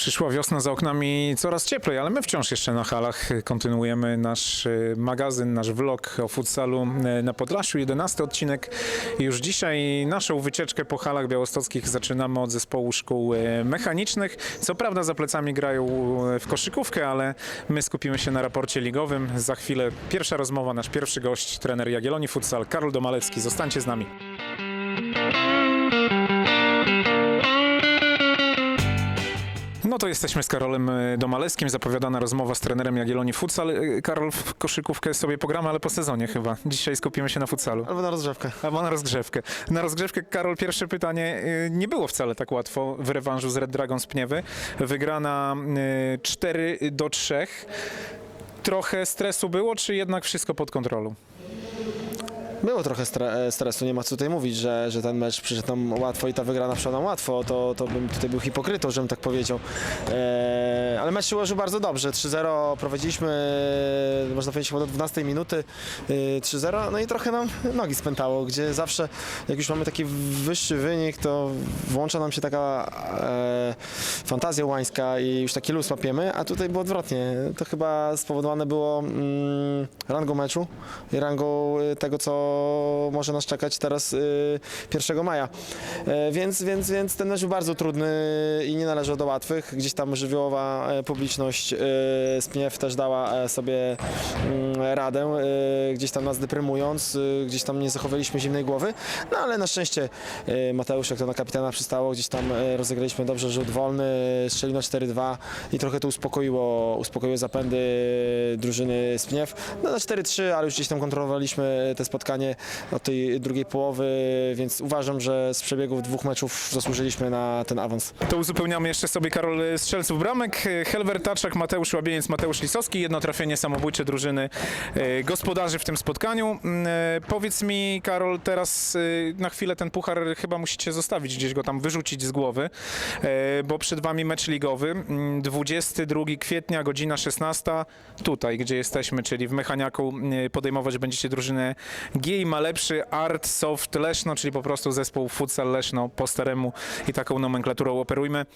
Przyszła wiosna za oknami coraz cieplej, ale my wciąż jeszcze na halach kontynuujemy nasz e, magazyn, nasz vlog o futsalu e, na Podlasiu. 11 odcinek. Już dzisiaj naszą wycieczkę po halach białostockich zaczynamy od zespołu szkół e, mechanicznych. Co prawda za plecami grają w koszykówkę, ale my skupimy się na raporcie ligowym. Za chwilę pierwsza rozmowa, nasz pierwszy gość, trener Jagiellonii Futsal, Karol Domalewski. Zostańcie z nami. To jesteśmy z Karolem e, Domalewskim. Zapowiadana rozmowa z trenerem Jagiellonii Futsal. E, Karol, w koszykówkę sobie pogramy, ale po sezonie chyba. Dzisiaj skupimy się na futsalu. Albo na rozgrzewkę. Albo na rozgrzewkę. Na rozgrzewkę, Karol, pierwsze pytanie. e, Nie było wcale tak łatwo w rewanżu z Red Dragon z Pniewy. Wygrana e, 4 do 3. Trochę stresu było, czy jednak wszystko pod kontrolą? Było trochę e, stresu, nie ma co tutaj mówić, że, że ten mecz przyszedł nam łatwo i ta wygrana przyszła nam łatwo, to, to bym tutaj był hipokrytą, żebym tak powiedział. E, ale mecz się ułożył bardzo dobrze, 3-0 prowadziliśmy, e, można powiedzieć chyba do 12 minuty, e, 3-0, no i trochę nam nogi spętało, gdzie zawsze jak już mamy taki wyższy wynik, to włącza nam się taka fantazja łańska i już taki luz łapiemy, a tutaj było odwrotnie. To chyba spowodowane było mm, rangą meczu i rangą tego, co może nas czekać teraz y, 1 maja. E, Więc, więc, więc ten mecz był bardzo trudny i nie należał do łatwych. Gdzieś tam żywiołowa e, publiczność y, z Pniew też dała e, sobie mm, radę, y, gdzieś tam nas deprymując, y, gdzieś tam nie zachowaliśmy zimnej głowy, no ale na szczęście y, Mateusz, jak to na kapitana przystało, gdzieś tam e, rozegraliśmy dobrze rzut wolny, strzelił na 4-2 i trochę to uspokoiło, uspokoiło zapędy drużyny z Pniew. No na 4-3, ale już gdzieś tam kontrolowaliśmy te spotkanie od tej drugiej połowy, więc uważam, że z przebiegów dwóch meczów zasłużyliśmy na ten awans. To uzupełniamy jeszcze sobie Karol strzelców bramek. Helwer Taczak, Mateusz Łabieniec, Mateusz Lisowski. Jedno trafienie samobójcze drużyny e, gospodarzy w tym spotkaniu. Mm, e, Powiedz mi, Karol, teraz e, na chwilę ten puchar chyba musicie zostawić, gdzieś go tam wyrzucić z głowy, bo przed wami mecz ligowy. Mm, 22 kwietnia, godzina 16. Tutaj, gdzie jesteśmy, czyli w Mechaniaku e, podejmować będziecie drużynę GI ma lepszy Art Soft Leszno, czyli po prostu zespół Futsal Leszno po staremu i taką nomenklaturą operujmy.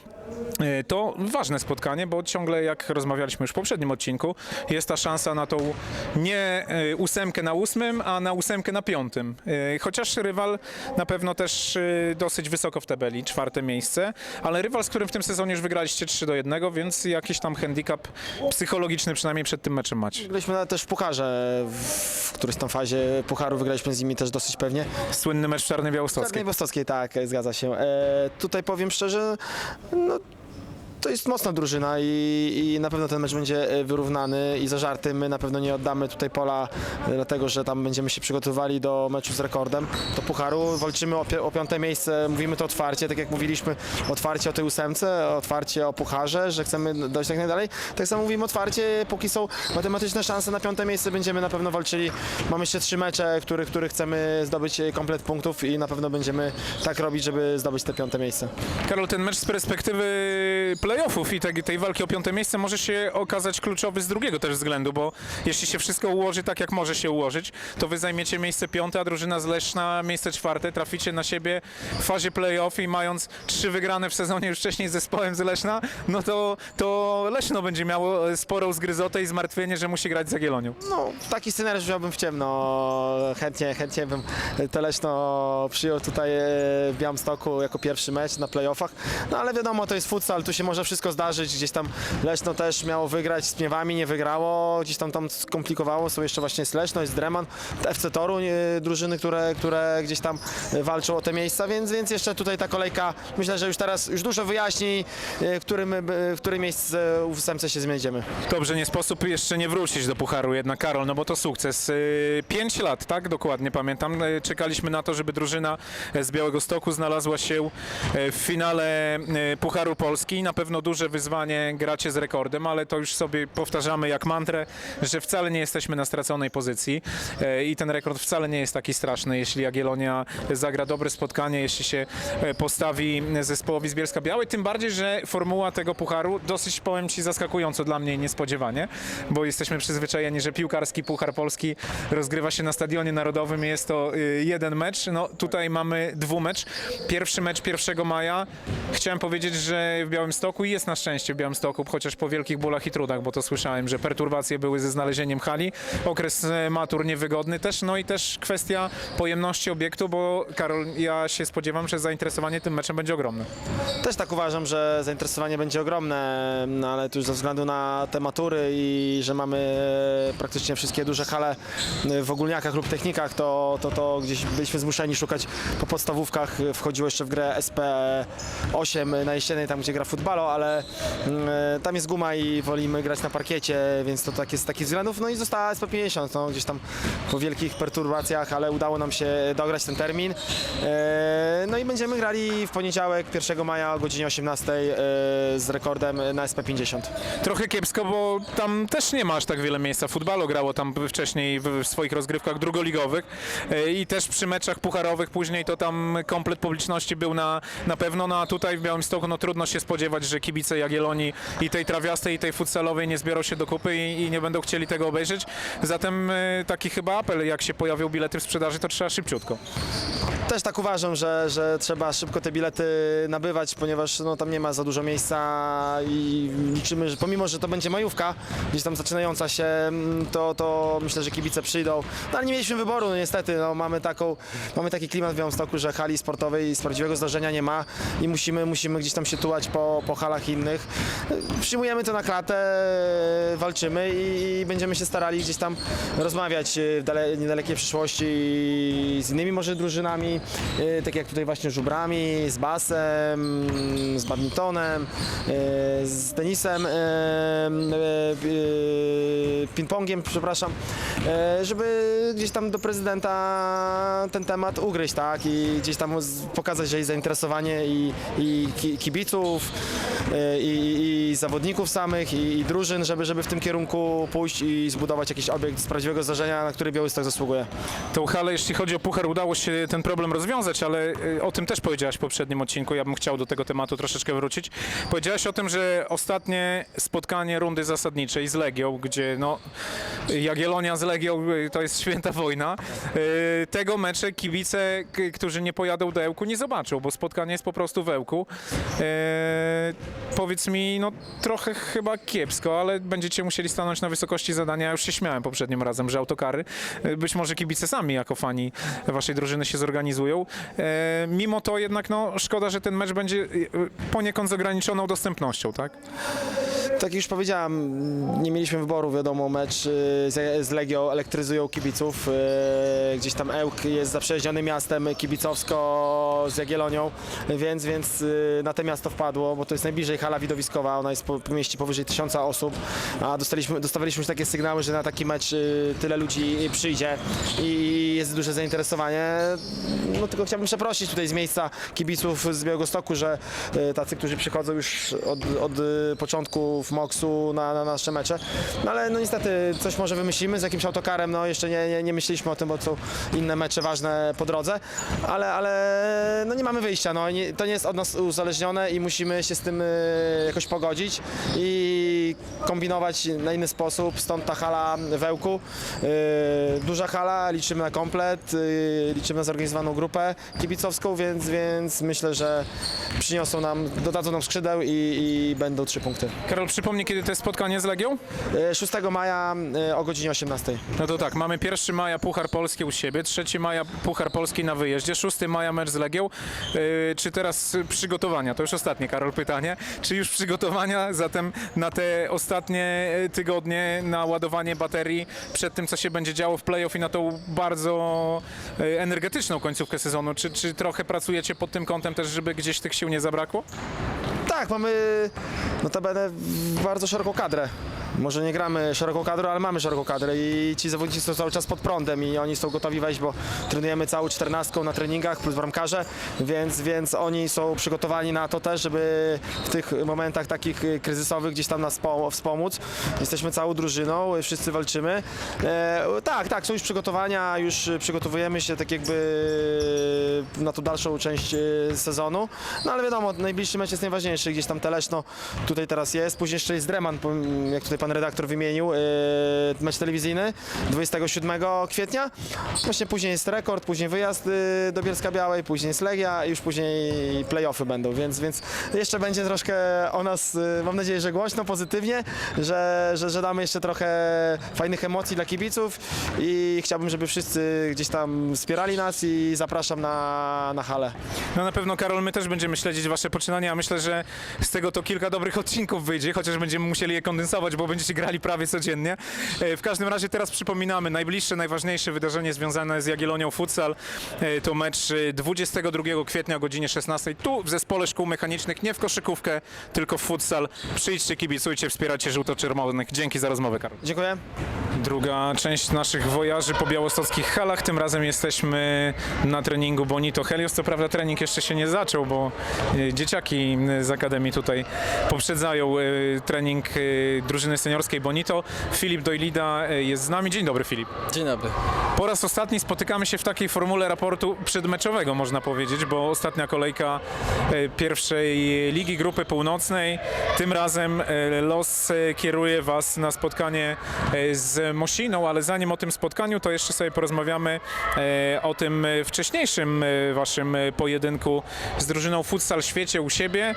E, To ważne spotkanie, bo ciągle, jak rozmawialiśmy już w poprzednim odcinku, jest ta szansa na tą nie e, ósemkę na ósmym, a na ósemkę na piątym. E, Chociaż rywal na pewno też dosyć wysoko w tabeli, czwarte miejsce, ale rywal, z którym w tym sezonie już wygraliście 3 do 1, więc jakiś tam handicap psychologiczny przynajmniej przed tym meczem macie. Nawet też w pucharze, w którejś tam fazie pucharu wygraliśmy z nimi też dosyć pewnie. Słynny mecz w Czarnej Białostockiej. Czarnej Bostockiej, tak, zgadza się. E, tutaj powiem szczerze, no to jest mocna drużyna i, i na pewno ten mecz będzie e, wyrównany i zażarty. My na pewno nie oddamy tutaj pola, e, dlatego że tam będziemy się przygotowywali do meczu z rekordem, do pucharu. Walczymy o, pi- o piąte miejsce, mówimy to otwarcie, tak jak mówiliśmy, otwarcie o tej ósemce, otwarcie o pucharze, że chcemy dojść jak najdalej. Tak samo mówimy otwarcie, póki są matematyczne szanse na piąte miejsce, będziemy na pewno walczyli. Mamy jeszcze trzy mecze, których, których chcemy zdobyć e, komplet punktów i na pewno będziemy tak robić, żeby zdobyć te piąte miejsce. Karol, ten mecz z perspektywy playoffów i tej, tej walki o piąte miejsce może się okazać kluczowy z drugiego też względu, bo jeśli się wszystko ułoży tak, jak może się ułożyć, to wy zajmiecie miejsce piąte, a drużyna z Leszna miejsce czwarte, traficie na siebie w fazie playoff i mając trzy wygrane w sezonie już wcześniej z zespołem z Leszna, no to, to Leszno będzie miało sporą zgryzotę i zmartwienie, że musi grać z Jagiellonią. No, taki scenariusz miałbym w ciemno. Chętnie, chętnie bym to Leszno przyjął tutaj e, w Białymstoku jako pierwszy mecz na playoffach. No ale wiadomo, to jest futsal, tu się może wszystko zdarzyć. Gdzieś tam Leszno też miało wygrać z Pniewami, nie wygrało. Gdzieś tam tam skomplikowało. Są jeszcze właśnie jest Leszno, jest Dreman, FC Toruń, e, drużyny, które, które gdzieś tam e, walczą o te miejsca, więc, więc jeszcze tutaj ta kolejka, myślę, że już teraz już dużo wyjaśni, e, w którym, w którym miejscu w ósemce się znajdziemy. Dobrze, nie sposób jeszcze nie wrócić do Pucharu jednak, Karol, no bo to sukces. Pięć lat, tak? Dokładnie pamiętam. Czekaliśmy na to, żeby drużyna z Białego Stoku znalazła się w finale Pucharu Polski. Na pewno duże wyzwanie gracie z rekordem, ale to już sobie powtarzamy jak mantrę, że wcale nie jesteśmy na straconej pozycji yy, i ten rekord wcale nie jest taki straszny, jeśli Jagiellonia zagra dobre spotkanie, jeśli się yy, postawi zespołowi z Bielska Białej, tym bardziej, że formuła tego Pucharu dosyć, powiem Ci, zaskakująco dla mnie niespodziewanie, bo jesteśmy przyzwyczajeni, że piłkarski Puchar Polski rozgrywa się na Stadionie Narodowym jest to y, jeden mecz. No tutaj mamy dwumecz. Pierwszy mecz 1 maja. Chciałem powiedzieć, że w Białymstoku I jest na szczęście w Białymstoku, chociaż po wielkich bólach i trudach, bo to słyszałem, że perturbacje były ze znalezieniem hali, okres e, matur niewygodny też, no i też kwestia pojemności obiektu, bo Karol, ja się spodziewam, że zainteresowanie tym meczem będzie ogromne. Też tak uważam, że zainteresowanie będzie ogromne, no ale tu już ze względu na te matury i że mamy e, praktycznie wszystkie duże hale e, w ogólniakach lub technikach, to, to, to gdzieś byliśmy zmuszeni szukać po podstawówkach. Wchodziło jeszcze w grę SP8 na jesiennej, tam gdzie gra futbalo, ale mm, e, tam jest guma i wolimy grać na parkiecie, więc to tak jest z takich względów. No i została SP50, no, gdzieś tam po wielkich perturbacjach, ale udało nam się dograć ten termin. E, No i będziemy grali w poniedziałek 1 maja o godzinie 18 e, z rekordem na SP50. Trochę kiepsko, bo tam też nie ma aż tak wiele miejsca. Futbalu grało tam wcześniej w swoich rozgrywkach drugoligowych i też przy meczach pucharowych później to tam komplet publiczności był na, na pewno, no a tutaj w Białymstoku no trudno się spodziewać, że kibice Jagiellonii i tej trawiastej i tej futsalowej nie zbiorą się do kupy i, i nie będą chcieli tego obejrzeć. Zatem e, taki chyba apel, jak się pojawią bilety w sprzedaży, to trzeba szybciutko. Też tak uważam, że, że trzeba szybko te bilety nabywać, ponieważ no, tam nie ma za dużo miejsca i liczymy, że pomimo, że to będzie majówka, gdzieś tam zaczynająca się, mm, to, to myślę, że kibice przyjdą. No ale nie mieliśmy wyboru, no niestety, no, mamy, taką, mamy taki klimat w Białymstoku, że hali sportowej z prawdziwego zdarzenia nie ma i musimy, musimy gdzieś tam się tułać po, po halach innych. Przyjmujemy to na klatę, walczymy i, będziemy się starali gdzieś tam rozmawiać w dale, niedalekiej przyszłości z innymi może drużynami, e, tak jak tutaj właśnie żubrami, z basem, z badmintonem, e, z tenisem, e, e, e, ping-pongiem, przepraszam, e, żeby gdzieś tam do prezydenta ten temat ugryźć, tak, i gdzieś tam pokazać, jest zainteresowanie i, i ki- kibiców, e, i, i zawodników samych, i, i drużyn, żeby, żeby w tym kierunku pójść i zbudować jakiś obiekt z prawdziwego zdarzenia, na który Białystok zasługuje. Tą halę, jeśli chodzi o puchar, udało się ten problem rozwiązać, ale y, o tym też powiedziałaś w poprzednim odcinku. Ja bym chciał do tego tematu troszeczkę wrócić. Powiedziałaś o tym, że ostatnie spotkanie rundy zasadniczej z Legią, gdzie no, Jagiellonia z Legią to jest święta wojna. y, Tego mecze kibice, którzy nie pojadą do Ełku, nie zobaczą, bo spotkanie jest po prostu w Ełku. E, Powiedz mi, no trochę chyba kiepsko, ale będziecie musieli stanąć na wysokości zadania. Ja już się śmiałem poprzednim razem, że autokary, e, być może kibice sami jako fani waszej drużyny się zorganizują. E, Mimo to jednak no szkoda, że ten mecz będzie e, poniekąd z ograniczoną dostępnością, tak? Tak jak już powiedziałem, nie mieliśmy wyboru, wiadomo, mecz y, z, z Legią elektryzują kibiców. y, Gdzieś tam Ełk jest zaprzyjaźnionym miastem kibicowsko z Jagiellonią, więc, więc y, na to miasto wpadło, bo to jest najbliżej hala widowiskowa, ona jest po, mieści powyżej tysiąca osób, a dostaliśmy, dostawaliśmy już takie sygnały, że na taki mecz y, tyle ludzi przyjdzie i jest duże zainteresowanie. No tylko chciałbym przeprosić tutaj z miejsca kibiców z Białegostoku, że tacy, którzy przychodzą już od, od początku w Moksu na, na nasze mecze. No ale no niestety coś może wymyślimy z jakimś autokarem, no jeszcze nie, nie, nie myśleliśmy o tym, bo są inne mecze ważne po drodze, ale, ale no nie mamy wyjścia, no nie, to nie jest od nas uzależnione i musimy się z tym y, jakoś pogodzić i kombinować na inny sposób, stąd ta hala w Ełku. Y, duża hala, liczymy na komplet, y, liczymy na zorganizowaną grupę kibicowską, więc, więc myślę, że przyniosą nam, dodadzą nam skrzydeł i, i będą trzy punkty. Karol, przypomnij, kiedy to jest spotkanie z Legią? Y, 6 maja o godzinie 18. No to tak, mamy 1 maja Puchar Polski u siebie, 3 maja Puchar Polski na wyjeździe, 6 maja mecz z Legią. Yy, czy teraz przygotowania? To już ostatnie, Karol, pytanie. Czy już przygotowania zatem na te ostatnie y, tygodnie, na ładowanie baterii przed tym, co się będzie działo w playoff i na tą bardzo y, energetyczną końcówkę sezonu? Czy, czy trochę pracujecie pod tym kątem też, żeby gdzieś tych sił nie zabrakło? Tak, mamy notabene bardzo szeroką kadrę. Może nie gramy szeroką kadrą, ale mamy szeroką kadrę i ci zawodnicy są cały czas pod prądem i oni są gotowi wejść, bo trenujemy całą czternastką na treningach plus bramkarze, więc, więc oni są przygotowani na to też, żeby w tych momentach takich kryzysowych gdzieś tam nas po- wspomóc. Jesteśmy całą drużyną, wszyscy walczymy. E, tak, tak, są już przygotowania, już przygotowujemy się tak jakby na tą dalszą część y, sezonu. No ale wiadomo, najbliższy mecz jest najważniejszy, gdzieś tam Teleszno tutaj teraz jest, później jeszcze jest Dreman, jak tutaj pan redaktor wymienił, e, mecz telewizyjny 27 kwietnia. Właśnie później jest rekord, później wyjazd e, do Bielska Białej, później jest Legia i już później playoffy będą, więc, więc jeszcze będzie troszkę o nas, e, mam nadzieję, że głośno, pozytywnie, że, że, że damy jeszcze trochę fajnych emocji dla kibiców i chciałbym, żeby wszyscy gdzieś tam wspierali nas i zapraszam na, na halę. No na pewno, Karol, my też będziemy śledzić wasze poczynania. Myślę, że z tego to kilka dobrych odcinków wyjdzie, chociaż będziemy musieli je kondensować, bo będziecie grali prawie codziennie. E, W każdym razie teraz przypominamy, najbliższe, najważniejsze wydarzenie związane z Jagiellonią Futsal e, to mecz e, 22 kwietnia o godzinie 16 tu w Zespole Szkół Mechanicznych, nie w koszykówkę, tylko w futsal. Przyjdźcie, kibicujcie, wspierajcie żółto-czerwonych. Dzięki za rozmowę, Karol. Dziękuję. Druga część naszych wojaży po białostockich halach. Tym razem jesteśmy na treningu Bonito Helios. Co prawda trening jeszcze się nie zaczął, bo e, dzieciaki z Akademii tutaj poprzedzają e, trening e, drużyny seniorskiej Bonito. Filip Dojlida e, jest z nami. Dzień dobry Filip. Dzień dobry. Po raz ostatni spotykamy się w takiej formule raportu przedmeczowego, można powiedzieć, bo ostatnia kolejka pierwszej Ligi Grupy Północnej. Tym razem los kieruje Was na spotkanie z Mosiną, ale zanim o tym spotkaniu, to jeszcze sobie porozmawiamy o tym wcześniejszym Waszym pojedynku z drużyną Futsal Świecie u siebie.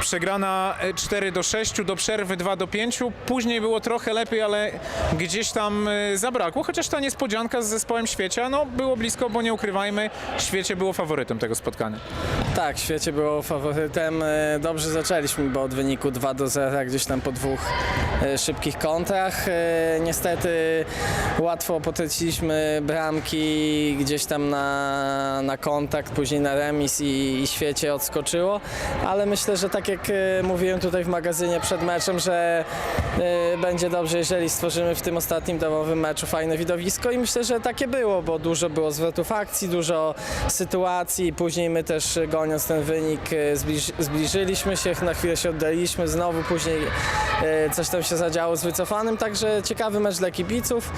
Przegrana e, 4 do 6, do przerwy 2 do 5. Później było trochę lepiej, ale gdzieś tam e, zabrakło. Chociaż ta niespodzianka z zespołem Świecia, no było blisko, bo nie ukrywajmy, Świecie było faworytem tego spotkania. Tak, świecie było faworytem. E, Dobrze zaczęliśmy, bo od wyniku 2 do 0 gdzieś tam po dwóch e, szybkich kontrach. E, Niestety łatwo potraciliśmy bramki gdzieś tam na, na kontakt, później na remis i, i świecie odskoczyło, ale myślę, że tak jak e, mówiłem tutaj w magazynie przed meczem, że e, będzie dobrze, jeżeli stworzymy w tym ostatnim domowym meczu fajne widowisko i myślę, że takie było, bo dużo było zwrotów akcji, dużo sytuacji, później my też e, goniąc ten wynik zbliż, zbliżyliśmy się, na chwilę się oddaliśmy, znowu później coś tam się zadziało z wycofanym, także ciekawy mecz dla kibiców.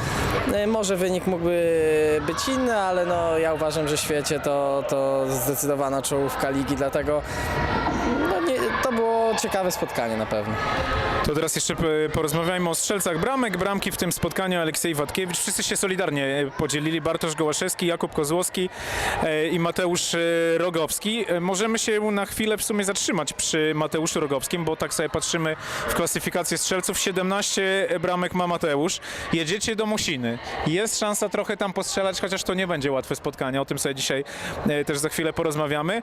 Może wynik mógłby być inny, ale no ja uważam, że w świecie to, to zdecydowana czołówka ligi, dlatego ciekawe spotkanie na pewno. To teraz jeszcze e, porozmawiajmy o strzelcach bramek. Bramki w tym spotkaniu Aleksiej Watkiewicz. Wszyscy się solidarnie e, podzielili. Bartosz Gołaszewski, Jakub Kozłowski e, i Mateusz Rogowski. Możemy się na chwilę w sumie zatrzymać przy Mateuszu Rogowskim, bo tak sobie patrzymy w klasyfikację strzelców. 17 bramek ma Mateusz. Jedziecie do Musiny. Jest szansa trochę tam postrzelać, chociaż to nie będzie łatwe spotkanie. O tym sobie dzisiaj też za chwilę porozmawiamy.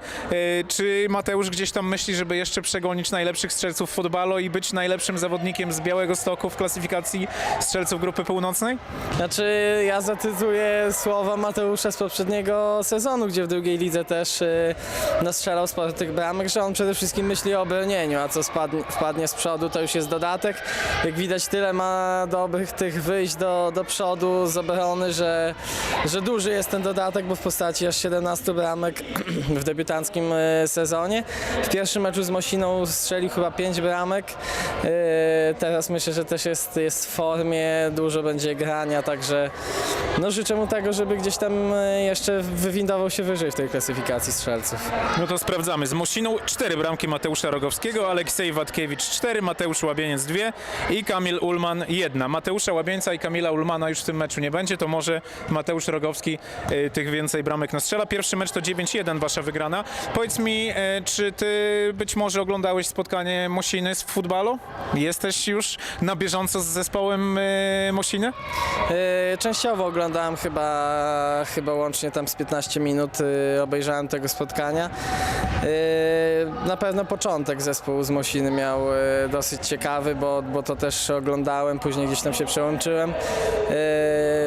Czy Mateusz gdzieś tam myśli, żeby jeszcze przegonić najlepszych strzelców w futbalu i być najlepszym zawodnikiem z Białego Stoku w klasyfikacji strzelców grupy północnej? Znaczy, ja zacytuję słowa Mateusza z poprzedniego sezonu, gdzie w drugiej lidze też y, nastrzelał sporo tych bramek, że on przede wszystkim myśli o obronieniu, a co spadnie, wpadnie z przodu, to już jest dodatek. Jak widać, tyle ma dobrych tych wyjść do, do przodu z obrony, że, że duży jest ten dodatek, bo w postaci aż 17 bramek w debiutanckim y, sezonie. W pierwszym meczu z Mosiną strzelił chyba 5 bramek. Y, Teraz myślę, że też jest, jest w formie, dużo będzie grania, także no życzę mu tego, żeby gdzieś tam y, jeszcze wywindował się wyżej w tej klasyfikacji strzelców. No to sprawdzamy. Z Mosiną cztery bramki Mateusza Rogowskiego, Aleksiej Watkiewicz cztery, Mateusz Łabieniec dwie i Kamil Ulman jedna. Mateusza Łabieńca i Kamila Ulmana już w tym meczu nie będzie, to może Mateusz Rogowski y, tych więcej bramek nastrzela. Pierwszy mecz to 9-1 wasza wygrana. Powiedz mi, y, czy ty być może oglądałeś spotkanie Mosiny z futbalu? Jesteś już na bieżąco z zespołem y, Mosiny? Y, Częściowo oglądałem chyba, chyba łącznie tam z 15 minut y, obejrzałem tego spotkania. Y, Na pewno początek zespołu z Mosiny miał y, dosyć ciekawy, bo, bo to też oglądałem, później gdzieś tam się przełączyłem. Y,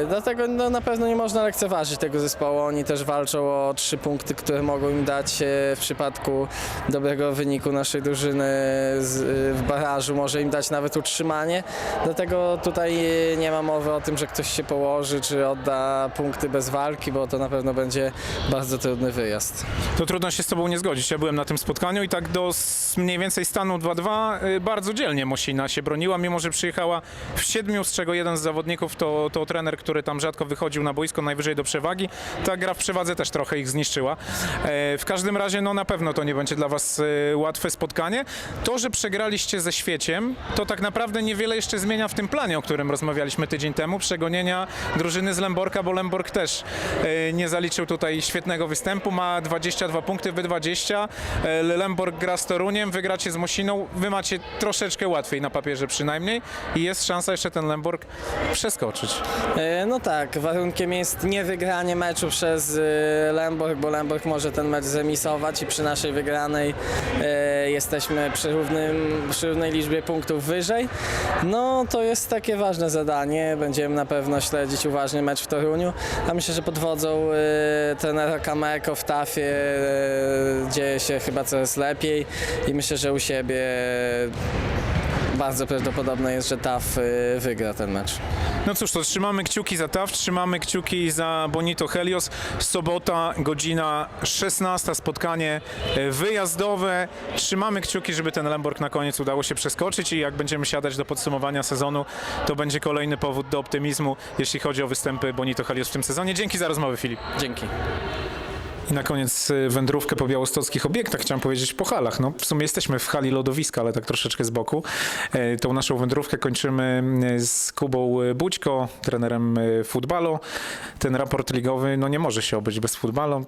Dlatego no, na pewno nie można lekceważyć tego zespołu. Oni też walczą o trzy punkty, które mogą im dać y, w przypadku dobrego wyniku naszej drużyny y, w barażu, może im dać nawet utrzymanie. Dlatego tutaj y, nie ma mowy o tym, że ktoś się położy czy odda punkty bez walki, bo to na pewno będzie bardzo trudny wyjazd. To trudno się z tobą nie zgodzić. Ja byłem na tym spotkaniu i tak do mniej więcej stanu 2-2 y, bardzo dzielnie Mosina się broniła, mimo że przyjechała w siedmiu, z czego jeden z zawodników to, to trener, który tam rzadko wychodził na boisko, najwyżej do przewagi. Ta gra w przewadze też trochę ich zniszczyła. E, W każdym razie, no na pewno to nie będzie dla was e, łatwe spotkanie. To, że przegraliście ze Świeciem, to tak naprawdę niewiele jeszcze zmienia w tym planie, o którym rozmawialiśmy tydzień temu, przegonienia drużyny z Lemborka, bo Lembork też e, nie zaliczył tutaj świetnego występu, ma 22 punkty, wy 20. E, Lemborg gra z Toruniem, wygracie z Mosiną, wy macie troszeczkę łatwiej na papierze przynajmniej i jest szansa jeszcze ten Lemborg przeskoczyć. No tak, warunkiem jest niewygranie meczu przez e, Lemborg, bo Lemborg może ten mecz zremisować i przy naszej wygranej e, jesteśmy przy, równym, przy równej liczbie punktów wyżej. No to jest takie ważne zadanie, będziemy na pewno śledzić uważnie mecz w Toruniu, a myślę, że pod wodzą e, trenera Kameko w Tafie dzieje się chyba coraz lepiej i myślę, że u siebie bardzo prawdopodobne jest, że Taf e, wygra ten mecz. No cóż, to trzymamy kciuki za TAF, trzymamy kciuki za Bonito Helios. Sobota, godzina 16, spotkanie e, wyjazdowe. Trzymamy kciuki, żeby ten Lemborg na koniec udało się przeskoczyć i jak będziemy siadać do podsumowania sezonu, to będzie kolejny powód do optymizmu, jeśli chodzi o występy Bonito Helios w tym sezonie. Dzięki za rozmowę, Filip. Dzięki. I na koniec y, wędrówkę po białostockich obiektach, chciałem powiedzieć po halach. No, w sumie jesteśmy w hali lodowiska, ale tak troszeczkę z boku. E, Tą naszą wędrówkę kończymy y, z Kubą y, Bućko, trenerem futbalu. Ten raport ligowy no, nie może się obyć bez futbalu.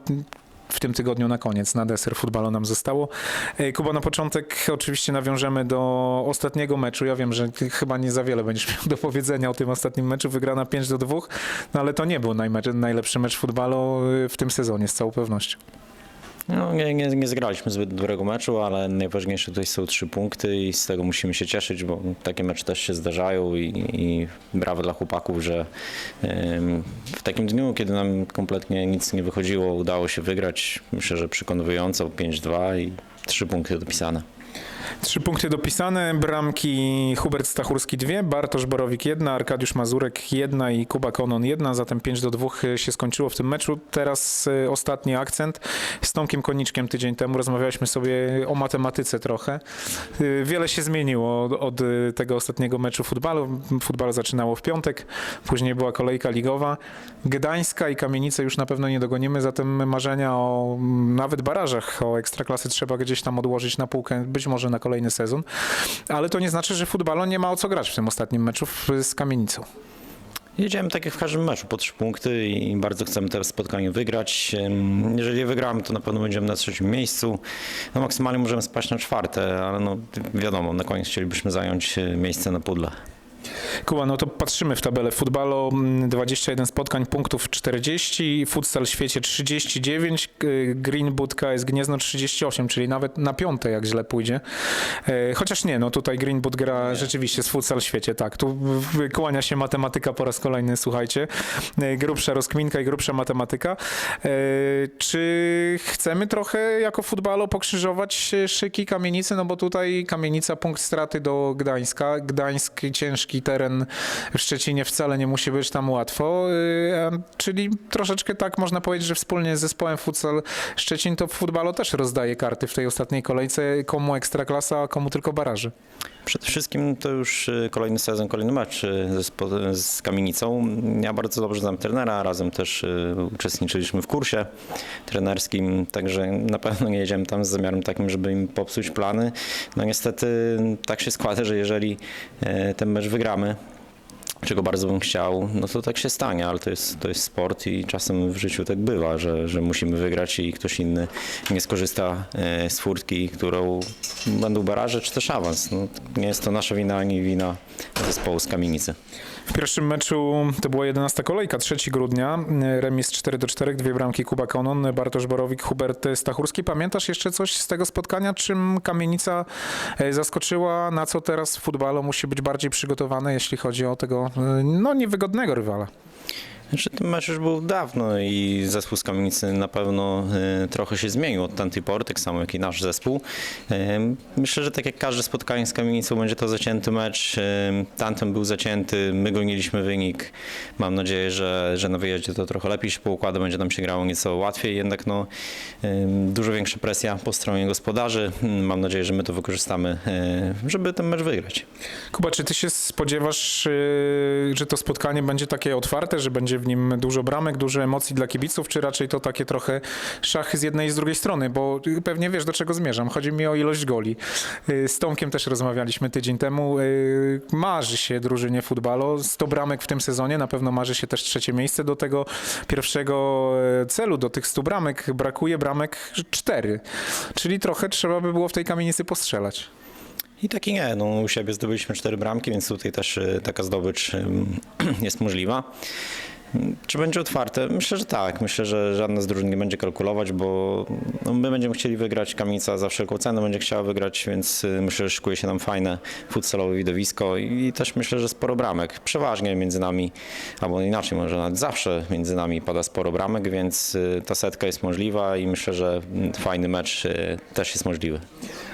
W tym tygodniu na koniec, na deser futbalu nam zostało. E, Kuba, na początek oczywiście nawiążemy do ostatniego meczu. Ja wiem, że chyba nie za wiele będziesz miał do powiedzenia o tym ostatnim meczu. Wygrana 5 do 2, no ale to nie był najlepszy mecz futbalu y, w tym sezonie, z całą pewnością. No, nie, nie, nie zgraliśmy zbyt dobrego meczu, ale najważniejsze tutaj są trzy punkty i z tego musimy się cieszyć, bo takie mecze też się zdarzają i, i brawo dla chłopaków, że w takim dniu, kiedy nam kompletnie nic nie wychodziło, udało się wygrać. Myślę, że przekonująco 5-2 i trzy punkty dopisane. Trzy punkty dopisane, bramki Hubert Stachurski dwie, Bartosz Borowik jedna, Arkadiusz Mazurek jedna i Kuba Konon jedna, zatem 5 do 2 się skończyło w tym meczu. Teraz y, ostatni akcent. Z Tomkiem Koniczkiem tydzień temu rozmawialiśmy sobie o matematyce trochę. Y, Wiele się zmieniło od, y, tego ostatniego meczu futbalu. Futbal zaczynało w piątek, później była kolejka ligowa. Gdańska i Kamienice już na pewno nie dogonimy, zatem marzenia o nawet barażach o ekstraklasy trzeba gdzieś tam odłożyć na półkę, może na kolejny sezon. Ale to nie znaczy, że futbalo nie ma o co grać w tym ostatnim meczu z Kamienicą. Jedziemy tak jak w każdym meczu, po trzy punkty i bardzo chcemy te spotkanie wygrać. Jeżeli je wygramy, to na pewno będziemy na trzecim miejscu. No maksymalnie możemy spaść na czwarte, ale no wiadomo, na koniec chcielibyśmy zająć e, miejsce na pudle. Kuba, no to patrzymy w tabelę. Futbalo mm, 21 spotkań, punktów 40, Futsal w świecie 39, y, Green Boot KS Gniezno 38, czyli nawet na piąte jak źle pójdzie. E, Chociaż nie, no tutaj Green Boot gra rzeczywiście z Futsal w świecie, tak. Tu kłania się matematyka po raz kolejny, słuchajcie. E, Grubsza rozkminka i grubsza matematyka. E, Czy chcemy trochę jako futbalo pokrzyżować szyki kamienicy? No bo tutaj kamienica punkt straty do Gdańska. Gdańsk ciężki teren w Szczecinie wcale nie musi być tam łatwo. E, Czyli troszeczkę tak można powiedzieć, że wspólnie z zespołem Futsal Szczecin to w futbalu też rozdaje karty w tej ostatniej kolejce. Komu ekstraklasa, a komu tylko baraży. Przede wszystkim to już e, kolejny sezon, kolejny mecz spo- z Kamienicą. Ja bardzo dobrze znam trenera, razem też uczestniczyliśmy w kursie trenerskim, także na pewno nie jedziemy tam z zamiarem takim, żeby im popsuć plany. No niestety tak się składa, że jeżeli ten mecz wygramy, czego bardzo bym chciał, no to tak się stanie, ale to jest, to jest sport i czasem w życiu tak bywa, że, że musimy wygrać i ktoś inny nie skorzysta e, z furtki, którą będą baraże czy też awans. No, nie jest to nasza wina ani wina zespołu z Kamienicy. W pierwszym meczu to była 11 kolejka, 3 grudnia, remis 4 do 4, dwie bramki Kuba Konon, Bartosz Borowik, Hubert Stachurski. Pamiętasz jeszcze coś z tego spotkania, czym Kamienica e, zaskoczyła, na co teraz w futbalu musi być bardziej przygotowane, jeśli chodzi o tego e, no, niewygodnego rywala? Znaczy, ten mecz już był dawno i zespół z Kamienicy na pewno e, trochę się zmienił od tamtej pory, tak samo jak i nasz zespół. E, myślę, że tak jak każde spotkanie z Kamienicą będzie to zacięty mecz. E, tamten był zacięty, my goniliśmy wynik. Mam nadzieję, że, że na wyjeździe to trochę lepiej się poukłada, będzie nam się grało nieco łatwiej, jednak no, dużo większa presja po stronie gospodarzy. Mam nadzieję, że my to wykorzystamy, żeby ten mecz wygrać. Kuba, czy ty się spodziewasz, że to spotkanie będzie takie otwarte, że będzie w nim dużo bramek, dużo emocji dla kibiców, czy raczej to takie trochę szachy z jednej i z drugiej strony? Bo pewnie wiesz, do czego zmierzam. Chodzi mi o ilość goli. Yy, Z Tomkiem też rozmawialiśmy tydzień temu. Yy, Marzy się drużynie futbalu 100 bramek w tym sezonie, na pewno marzy się też trzecie miejsce do tego pierwszego e, celu, do tych 100 bramek. Brakuje bramek 4, czyli trochę trzeba by było w tej kamienicy postrzelać. I tak i nie. No, u siebie zdobyliśmy cztery bramki, więc tutaj też y, taka zdobycz jest możliwa. Czy będzie otwarte? Myślę, że tak. Myślę, że żadna z drużyn nie będzie kalkulować, bo no, my będziemy chcieli wygrać. Kamienica za wszelką cenę będzie chciała wygrać, więc y, myślę, że szykuje się nam fajne futsalowe widowisko i, też myślę, że sporo bramek. Przeważnie między nami, albo inaczej, może nawet zawsze między nami pada sporo bramek, więc y, ta setka jest możliwa i myślę, że fajny mecz y, też jest możliwy.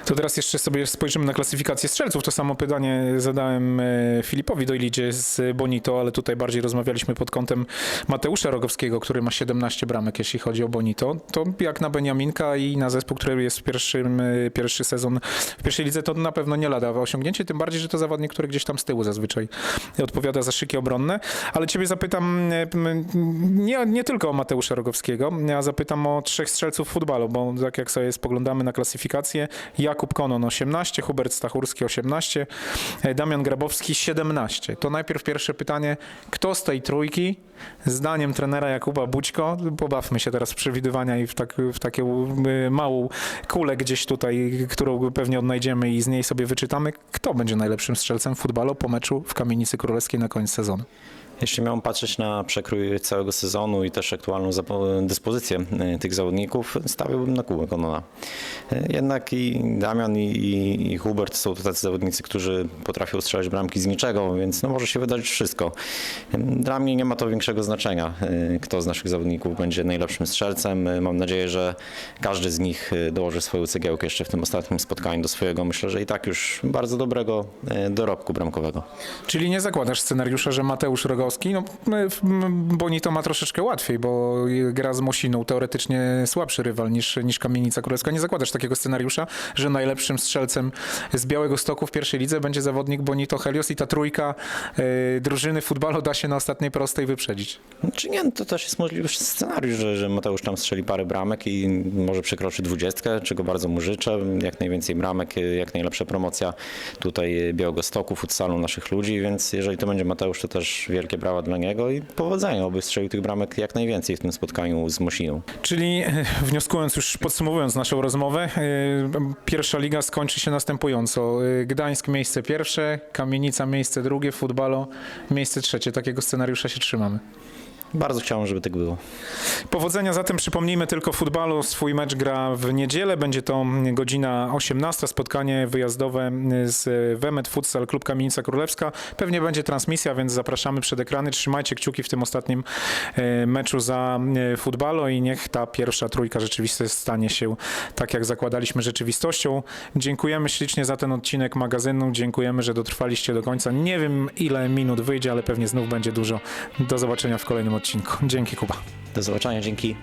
To teraz jeszcze sobie spojrzymy na klasyfikację strzelców. To samo pytanie zadałem Filipowi Dojlidzie z Bonito, ale tutaj bardziej rozmawialiśmy pod kątem Mateusza Rogowskiego, który ma 17 bramek, jeśli chodzi o Bonito. To jak na Beniaminka i na zespół, który jest w pierwszym, pierwszy sezon w pierwszej lidze, to na pewno nie lada osiągnięcie, tym bardziej, że to zawodnik, który gdzieś tam z tyłu zazwyczaj odpowiada za szyki obronne. Ale ciebie zapytam nie, nie tylko o Mateusza Rogowskiego, a zapytam o trzech strzelców futbalu, bo tak jak sobie spoglądamy na klasyfikację, Jakub Konon 18, Hubert Stachurski 18, e, Damian Grabowski 17. To najpierw pierwsze pytanie, kto z tej trójki, zdaniem trenera Jakuba Bućko, pobawmy się teraz w przewidywania i w, tak, w taką y, małą kulę gdzieś tutaj, którą pewnie odnajdziemy i z niej sobie wyczytamy, kto będzie najlepszym strzelcem futbalu po meczu w Kamienicy Królewskiej na koniec sezonu. Jeśli miałem patrzeć na przekrój całego sezonu i też aktualną dyspozycję e, tych zawodników, stawiałbym na Kubę Konona. E, Jednak i Damian i, i, Hubert są to tacy zawodnicy, którzy potrafią strzelać bramki z niczego, więc no może się wydarzyć wszystko. E, Dla mnie nie ma to większego znaczenia, kto z naszych zawodników będzie najlepszym strzelcem. Mam nadzieję, że każdy z nich dołoży swoją cegiełkę jeszcze w tym ostatnim spotkaniu do swojego, myślę, że i tak już bardzo dobrego dorobku bramkowego. Czyli nie zakładasz scenariusza, że Mateusz Rogowski, no m, Bonito ma troszeczkę łatwiej, bo gra z Mosiną, teoretycznie słabszy rywal niż, niż Kamienica Królewska. Nie zakładasz takiego scenariusza, że najlepszym strzelcem z Białego Stoku w pierwszej lidze będzie zawodnik Bonito Helios i ta trójka y, drużyny futbalu da się na ostatniej prostej wyprzedzić. Czy nie, no to też jest możliwy scenariusz, że, że Mateusz tam strzeli parę bramek i może przekroczy dwudziestkę, czego bardzo mu życzę. Jak najwięcej bramek, jak najlepsza promocja tutaj Białego Stoku, futsalu naszych ludzi, więc jeżeli to będzie Mateusz, to też wielkie brawa dla niego i powodzenia, oby strzelił tych bramek jak najwięcej w tym spotkaniu z Mosiną. Czyli e, wnioskując już, podsumowując naszą rozmowę, e, pierwsza liga skończy się następująco. E, Gdańsk miejsce pierwsze, Kamienica miejsce drugie, Futbalo miejsce trzecie. Takiego scenariusza się trzymamy. Bardzo chciałem, żeby tak było. Powodzenia zatem przypomnijmy tylko futbalu. Swój mecz gra w niedzielę. Będzie to godzina 18. Spotkanie wyjazdowe z Wemet Futsal Klub Kamienica Królewska. Pewnie będzie transmisja, więc zapraszamy przed ekrany. Trzymajcie kciuki w tym ostatnim e, meczu za e, futbalo i niech ta pierwsza trójka rzeczywiście stanie się tak, jak zakładaliśmy rzeczywistością. Dziękujemy ślicznie za ten odcinek magazynu. Dziękujemy, że dotrwaliście do końca. Nie wiem ile minut wyjdzie, ale pewnie znów będzie dużo. Do zobaczenia w kolejnym odcinku. Dzięki Kuba. Do zobaczenia, dzięki.